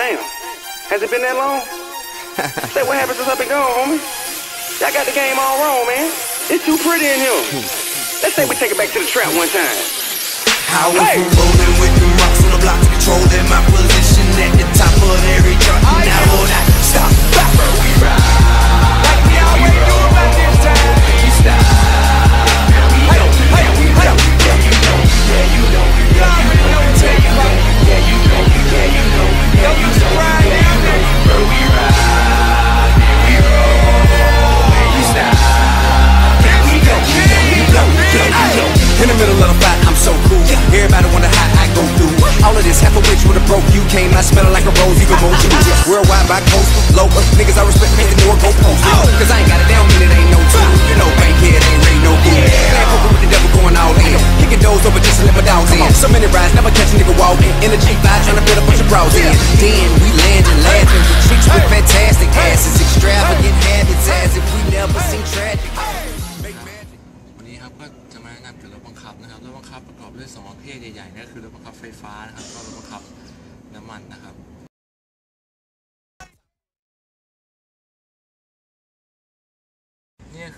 Damn. Has it been that long? Say what happened since I've been gone, homie? Y'all got the game all wrong, man. It's too pretty in here. Let's say we take it back to the trap one time. I went from rolling with the rocks on the block to controlling my position at the top coast, local niggas I respect make the door go post. Cause I ain't got it down, mean it ain't no two. You know, bankhead ain't rain no good. Man, poker with the devil going all in. Kicking doors over just to let my dogs in. So many rides, never catch a nigga walking. In the G5, trying to build a bunch of bros in. Then we landing, laughing with chicks with fantastic asses, extravagant habits, as if we never seen tragedy. Make magic. วันนี้ครับก็จะมาแนะนำเกี่ยวกับรถบังคับนะครับรถบังคับประกอบด้วยสองประเภทใหญ่ๆนั่นคือรถบังคับไฟฟ้านะครับแล้วก็รถบังคับน้ำมันนะครับ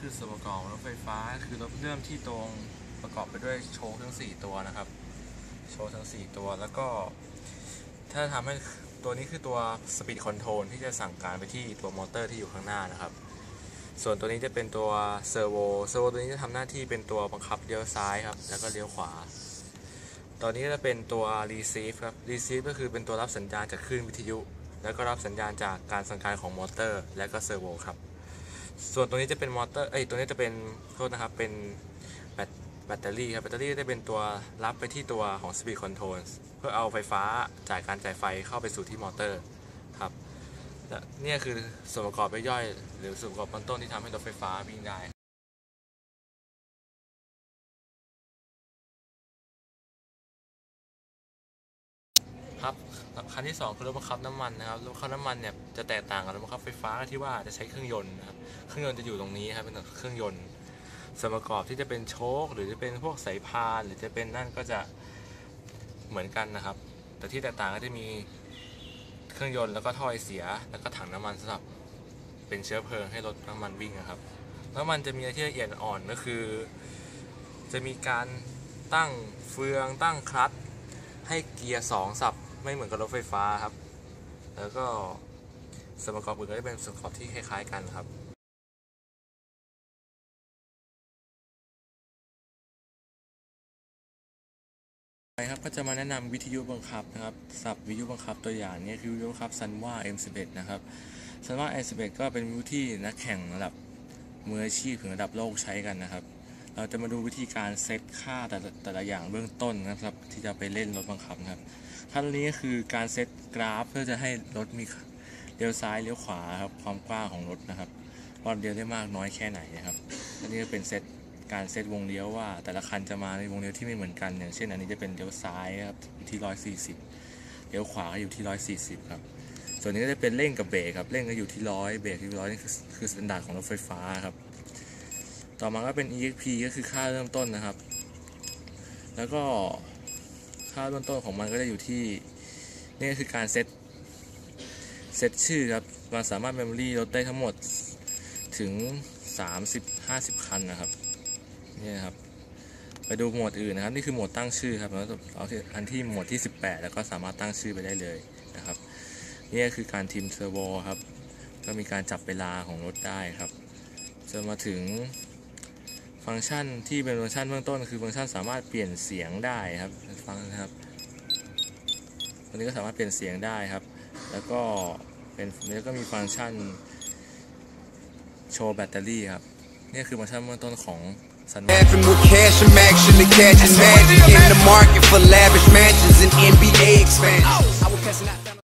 คือส่วนประกอบของรถไฟฟ้าคือรถเริ่มที่ตรงประกอบไปด้วยโชคทั้ง 4 ตัวนะครับ โชคทั้ง 4 ตัวแล้วก็ ถ้าทำให้ตัวนี้คือตัวสปีดคอนโทรลที่จะสั่งการไปที่ตัวมอเตอร์ที่อยู่ข้างหน้านะครับ ส่วนตัวนี้จะเป็นตัวเซอร์โวเซอร์โวตัวนี้จะทำหน้าที่เป็นตัวบังคับเลี้ยวซ้ายครับ แล้วก็เลี้ยวขวาตอนนี้จะเป็นตัว receive ครับ receive ก็คือเป็นตัวรับสัญญาณจากคลื่นวิทยุ แล้วก็รับสัญญาณจากการสั่งการของมอเตอร์ และก็เซอร์โวครับ ส่วนตัวนี้จะเป็นมอเตอร์เอ้ยตัวนี้จะเป็นโทษนะครับเป็นแบตแบตเตอรี่ครับแบตเตอรี่จะเป็นตัวรับไปที่ตัวของ speed control เพื่อเอาไฟฟ้าจ่ายการจ่ายไฟเข้าไปสู่ที่มอเตอร์ครับเนี่ยคือส่วนประกอบย่อยๆหรือส่วนประกอบตอนต้นที่ทำให้รถไฟฟ้าวิ่งได้ ครับคันที่ 2 คือรถบังคับน้ำมันนะครับรถบังคับน้ำมันเนี่ยจะแตกต่างกับรถบังคับไฟฟ้าที่ว่าจะใช้เครื่องยนต์นะครับเครื่องยนต์จะอยู่ตรงนี้ครับเป็นเครื่องยนต์ส่วนประกอบที่จะเป็นโชคหรือจะเป็นพวกสายพานหรือจะเป็นนั่นก็จะเหมือนกันนะครับ แต่ที่แตกต่างก็จะมีเครื่องยนต์แล้วก็ท่อไอเสีย แล้วก็ถังน้ำมันสำหรับเป็นเชื้อเพลิงให้รถน้ำมันวิ่งนะครับน้ำมันจะมีอะไรที่ละเอียดอ่อนก็คือ จะมีการตั้งเฟืองตั้งคลัตช์ให้เกียร์สองสับ ไม่เหมือนกับรถไฟฟ้าครับ แล้วก็ส่วนประกอบอื่นก็จะเป็นส่วนประกอบที่คล้าย ๆ กันครับไปครับก็จะมาแนะนำวิทยุบังคับนะครับสับวิทยุบังคับตัวอย่างนี้คือวิทยุบังคับซันว่า M11 นะครับซันว่า M11 ก็เป็นวิทยุที่นักแข่งระดับมืออาชีพถึงระดับโลกใช้กันนะครับ เราจะมาดูวิธีการเซตค่าแต่แต่ละอย่างเบื้องต้นนะครับ ที่จะไปเล่นรถบังคับนะครับขั้นนี้ก็คือการเซตกราฟเพื่อจะให้รถมีเลี้ยวซ้ายเลี้ยวขวาครับความกว้างของรถนะครับว่าเลี้ยวได้มากน้อยแค่ไหนนะครับอันนี้ก็เป็นเซตการเซตวงเลี้ยวว่า แต่ละคันจะมาในวงเลี้ยวที่ไม่เหมือนกัน อย่างเช่นอันนี้จะเป็นเลี้ยวซ้ายครับอยู่ที่ 140เลี้ยวขวาก็อยู่ที่ 140ครับส่วนนี้ก็จะเป็นเร่งกับเบรกครับเร่งก็อยู่ที่100เบรกที่100นี่คือคือสแตนดาร์ดของรถไฟฟ้าครับ ต่อมาก็เป็น EXP ก็คือค่าเริ่มต้นนะครับ แล้วก็ค่าเริ่มต้นของมันก็จะอยู่ที่นี่คือการเซตเซตชื่อครับมันสามารถเมมโมรีรถได้ทั้งหมดถึง 30-50 คันนะครับนี่นะครับ ไปดูโหมดอื่นนะครับ นี่คือโหมดตั้งชื่อครับแล้วเอาที่อันที่โหมดที่ 18 แล้วก็สามารถตั้งชื่อไปได้เลยนะครับนี่คือการทีมเทอร์โบครับ ก็มีการจับเวลาของรถได้ครับ จะมาถึง ฟังก์ชันที่เป็นฟังก์ชันเบื้องต้น คือฟังก์ชันสามารถเปลี่ยนเสียงได้ครับฟังนะครับตัวนี้ก็สามารถเปลี่ยนเสียงได้ครับ แล้วก็เป็นแล้วก็มีฟังก์ชันโชว์แบตเตอรี่ครับนี่คือฟังก์ชันเบื้องต้นของ Sun Having with cash and action to catching magic in the market for lavish mansions and NBA expansion.